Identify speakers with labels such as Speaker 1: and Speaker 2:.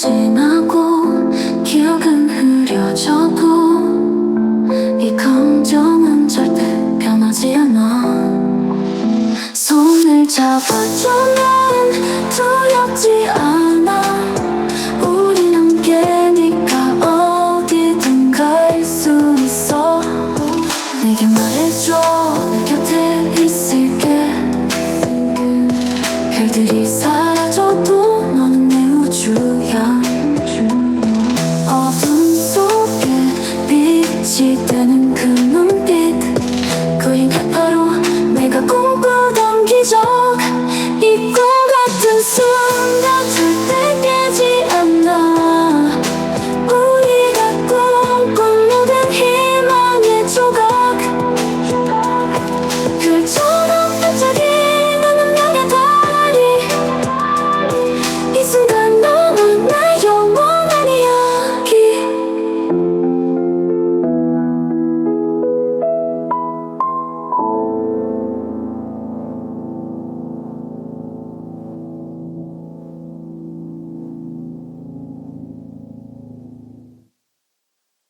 Speaker 1: 지나고 기억은 흐려져도 이 감정은 절대 변하지 않아. 손을 잡아주면 두렵지 않아. 다시 뜨는 그 눈빛. 그 인간 바로 내가 꿈꾸던 기적. 이꿈 같은 순간.